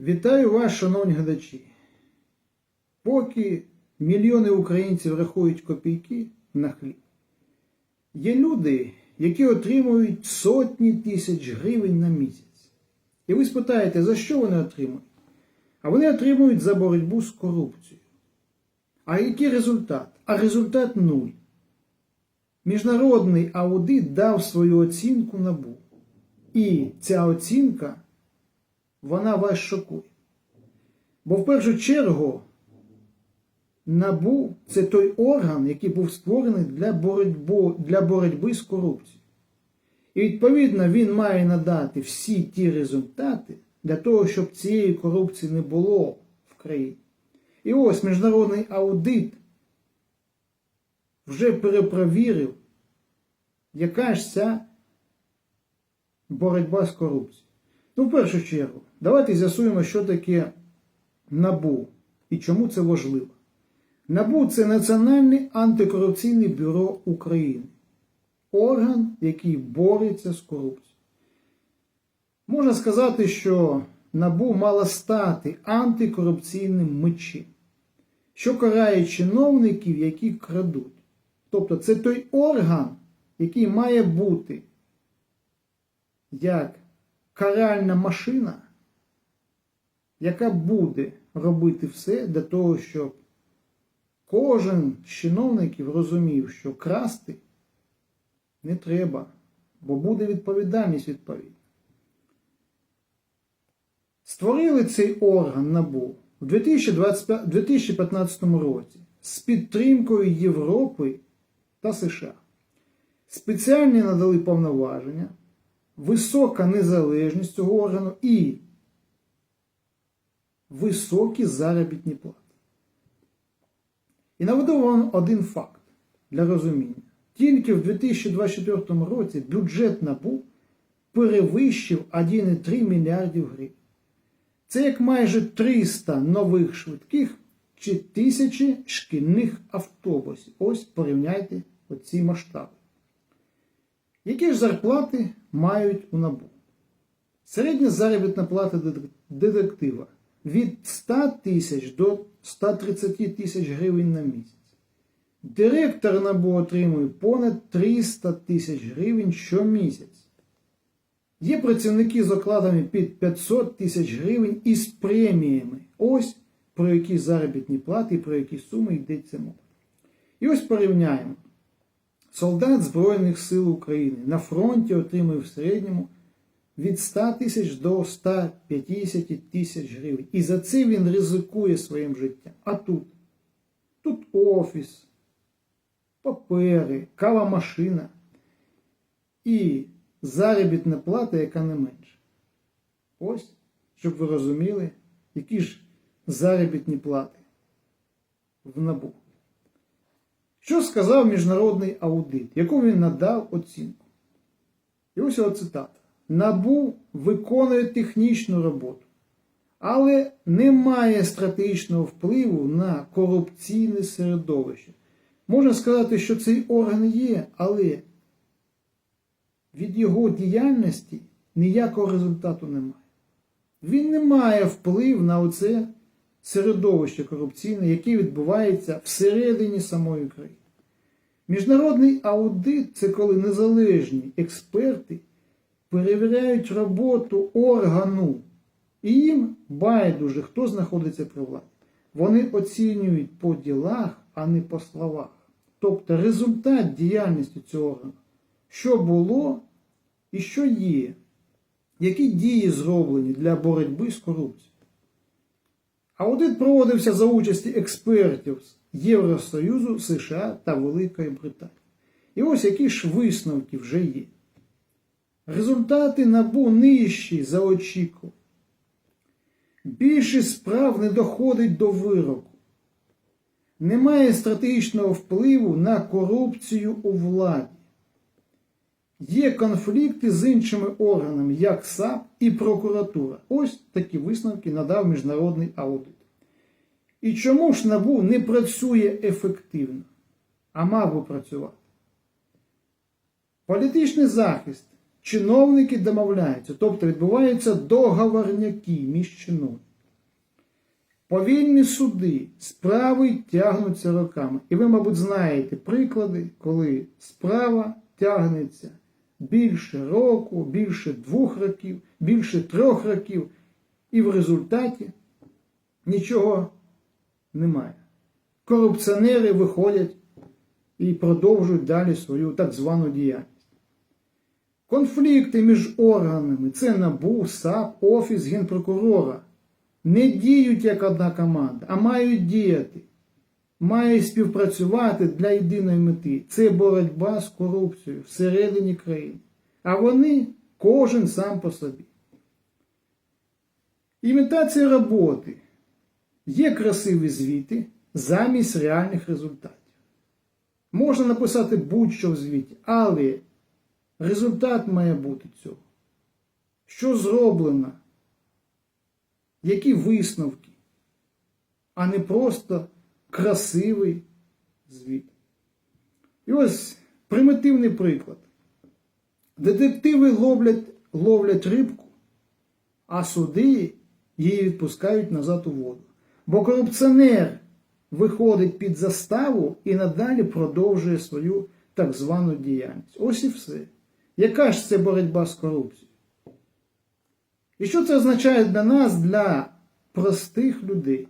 Вітаю вас, шановні глядачі. Поки мільйони українців рахують копійки на хліб, є люди, які отримують сотні тисяч гривень на місяць. І ви спитаєте, за що вони отримують? А вони отримують за боротьбу з корупцією. А який результат? А результат нуль. Міжнародний аудит дав свою оцінку НАБУ. І ця оцінка вона вас шокує. Бо в першу чергу НАБУ це той орган, який був створений для боротьби, для боротьби з корупцією. І відповідно він має надати всі ті результати для того, щоб цієї корупції не було в країні. І ось міжнародний аудит вже перепровірив, яка ж ця боротьба з корупцією. Ну, в першу чергу, давайте з'ясуємо, що таке НАБУ і чому це важливо. НАБУ це Національне антикорупційне бюро України. Орган, який бореться з корупцією. Можна сказати, що НАБУ мало стати антикорупційним мечем, що карає чиновників, які крадуть. Тобто це той орган, який має бути як каральна машина, яка буде робити все для того, щоб кожен з чиновників розумів, що красти не треба, бо буде відповідальність відповідна. Створили цей орган НАБУ у 2015 році з підтримкою Європи та США. Спеціальні надали повноваження висока незалежність цього органу і високі заробітні плати. І наведу вам один факт для розуміння. Тільки в 2024 році бюджет НАБУ перевищив 1,3 мільярдів гривень. Це як майже 300 нових швидких чи тисячі шкільних автобусів. Ось порівняйте оці масштаби. Які ж зарплати мають у НАБУ? Середня заробітна плата детектива від 100 тисяч до 130 тисяч гривень на місяць. Директор НАБУ отримує понад 300 тисяч гривень щомісяць. Є працівники з окладами під 500 тисяч гривень із преміями. Ось про які заробітні плати про які суми йдеться мова. І ось порівняємо. Солдат Збройних сил України на фронті отримує в середньому від 100 тисяч до 150 тисяч гривень. І за це він ризикує своїм життям. А тут? Тут офіс, папери, кава машина і заробітна плата, яка не менша. Ось, щоб ви розуміли, які ж заробітні плати в НАБУ. Що сказав міжнародний аудит, яку він надав оцінку? І ось його цитата. НАБУ виконує технічну роботу, але не має стратегічного впливу на корупційне середовище. Можна сказати, що цей орган є, але від його діяльності ніякого результату немає. Він не має вплив на оце середовище корупційне, яке відбувається всередині самої країни. Міжнародний аудит це коли незалежні експерти перевіряють роботу органу. І їм байдуже, хто знаходиться при владі. Вони оцінюють по ділах, а не по словах. Тобто результат діяльності цього органу, що було і що є, які дії зроблені для боротьби з корупцією. Аудит проводився за участі експертів з Євросоюзу, США та Великої Британії. І ось які ж висновки вже є. Результати набу нижчі за очікування. Більшість справ не доходить до вироку. Немає стратегічного впливу на корупцію у владі. Є конфлікти з іншими органами, як САП і прокуратура. Ось такі висновки надав міжнародний аудит. І чому ж НАБУ не працює ефективно, а мав би працювати? Політичний захист чиновники домовляються, тобто відбуваються договорняки між чиновниками. Повільні суди, справи тягнуться роками. І ви, мабуть, знаєте приклади, коли справа тягнеться більше року, більше двох років, більше трьох років, і в результаті нічого немає. Корупціонери виходять і продовжують далі свою так звану діяльність. Конфлікти між органами це НАБУ, САП, Офіс Генпрокурора не діють як одна команда, а мають діяти, мають співпрацювати для єдиної мети. Це боротьба з корупцією всередині країни. А вони кожен сам по собі. Імітація роботи. Є красиві звіти замість реальних результатів. Можна написати будь-що в звіті, але результат має бути цього. Що зроблено? Які висновки, а не просто красивий звіт. І ось примітивний приклад. Детективи ловлять, ловлять рибку, а суди її відпускають назад у воду. Бо корупціонер виходить під заставу і надалі продовжує свою так звану діяльність. Ось і все. Яка ж це боротьба з корупцією? І що це означає для нас, для простих людей?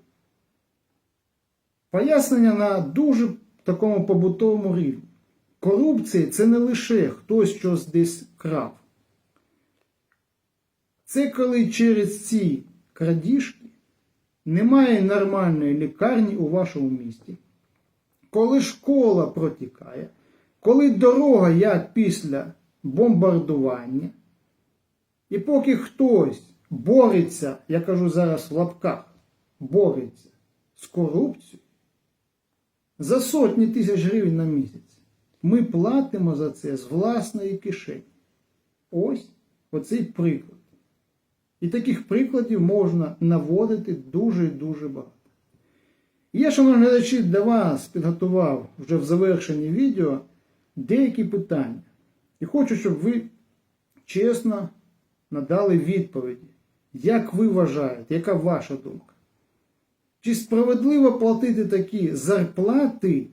Пояснення на дуже такому побутовому рівні. Корупція це не лише хтось щось десь крав. Це коли через ці крадіжки немає нормальної лікарні у вашому місті, коли школа протікає, коли дорога як після бомбардування, і поки хтось бореться, я кажу зараз в лапках, бореться з корупцією за сотні тисяч гривень на місяць, ми платимо за це з власної кишені. Ось оцей приклад. І таких прикладів можна наводити дуже і дуже багато. Я, шановні глядачі, для вас підготував вже в завершенні відео деякі питання. І хочу, щоб ви чесно надали відповіді. Як ви вважаєте, яка ваша думка? Чи справедливо платити такі зарплати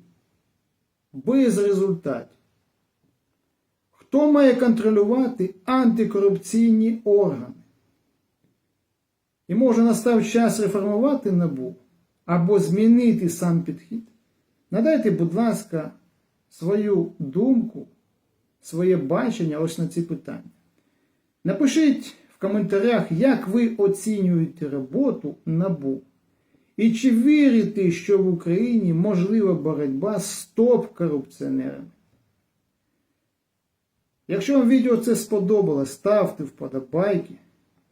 без результатів? Хто має контролювати антикорупційні органи? І може настав час реформувати НАБУ або змінити сам підхід? Надайте, будь ласка, свою думку, своє бачення ось на ці питання. Напишіть в коментарях, як ви оцінюєте роботу НАБУ. І чи вірите, що в Україні можлива боротьба з топ-корупціонерами? Якщо вам відео це сподобалось, ставте вподобайки,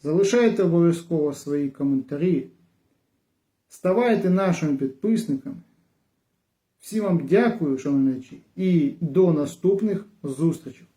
залишайте обов'язково свої коментарі, ставайте нашими підписниками. Всім вам дякую, шановні, і до наступних зустрічей.